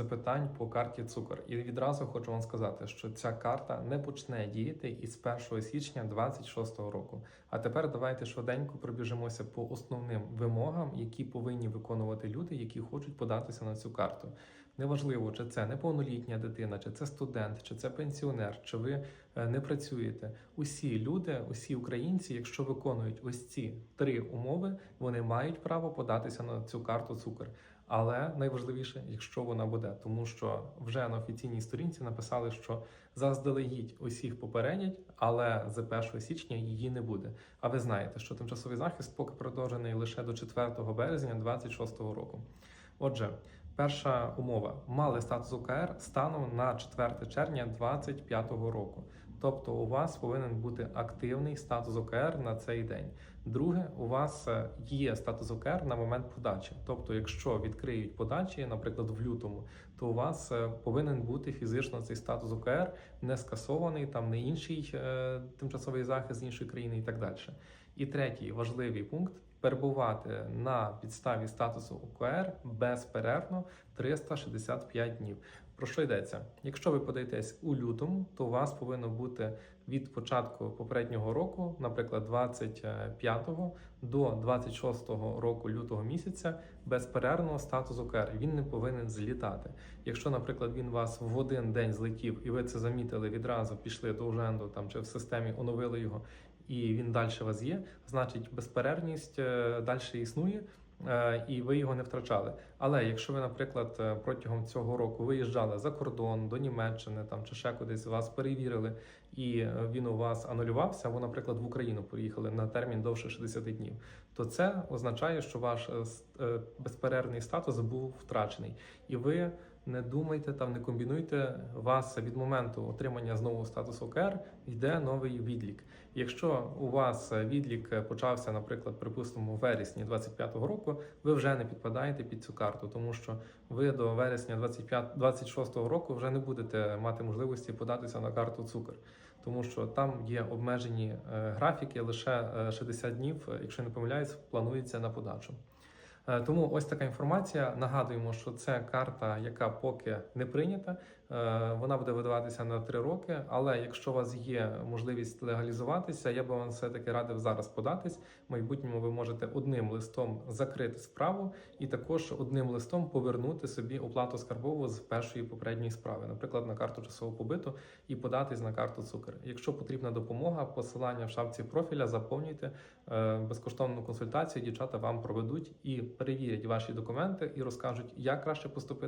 запитань по карті цукор. І відразу хочу вам сказати, що ця карта не почне діяти із 1 січня 2026 року. А тепер давайте швиденько пробіжимося по основним вимогам, які повинні виконувати люди, які хочуть податися на цю карту. Неважливо, чи це неповнолітня дитина, чи це студент, чи це пенсіонер, чи ви е, не працюєте. Усі люди, усі українці, якщо виконують ось ці три умови, вони мають право податися на цю карту цукор. Але найважливіше, якщо вона буде, тому що вже на офіційній сторінці написали, що заздалегідь усіх попередять, але з 1 січня її не буде. А ви знаєте, що тимчасовий захист поки продовжений лише до 4 березня 2026 року. Отже, перша умова мали статус УКР станом на 4 червня 2025 року. Тобто у вас повинен бути активний статус ОКР на цей день. Друге, у вас е, є статус ОКР на момент подачі. Тобто, якщо відкриють подачі, наприклад, в лютому, то у вас е, повинен бути фізично цей статус ОКР не скасований, там не інший е, тимчасовий захист з іншої країни і так далі. І третій важливий пункт перебувати на підставі статусу ОКР безперервно 365 днів. Про що йдеться? Якщо ви подаєтесь у лютому, то у вас повинно бути від початку попереднього року, наприклад, 25 до 26 року лютого місяця, безперервного статусу ОКР. Він не повинен злітати. Якщо, наприклад, він вас в один день злетів, і ви це замітили відразу, пішли до Уженду там чи в системі оновили його, і він далі у вас є, значить безперервність далі існує. е, І ви його не втрачали. Але якщо ви, наприклад, е, протягом цього року виїжджали за кордон до Німеччини там чи ще кудись вас перевірили, і е, він у вас анулювався, або, наприклад, в Україну поїхали на термін довше 60 днів, то це означає, що ваш е, е, безперервний статус був втрачений, і ви не думайте там, не комбінуйте вас від моменту отримання знову статусу ОКР йде новий відлік. Якщо у вас е, відлік е, почався, наприклад, припустимо, у вересні 25-го року, ви вже не підпадаєте під цю карту, тому що ви до вересня 25 26-го року вже не будете мати можливості податися на карту цукор, тому що там є обмежені е, графіки, лише е, 60 днів, е, якщо не помиляюсь, планується на подачу. Е, Тому ось така інформація. Нагадуємо, що це карта, яка поки не прийнята. Е, Вона буде видаватися на три роки. Але якщо у вас є можливість легалізуватися, я би вам все таки радив зараз податись. В майбутньому ви можете одним листом закрити справу і також одним листом повернути собі оплату скарбову з першої попередньої справи, наприклад, на карту часового побиту, і податись на карту цукор. Якщо потрібна допомога, посилання в шапці профіля заповнюйте Е, безкоштовну консультацію. Дівчата вам проведуть і перевірять ваші документи і розкажуть, як краще поступити.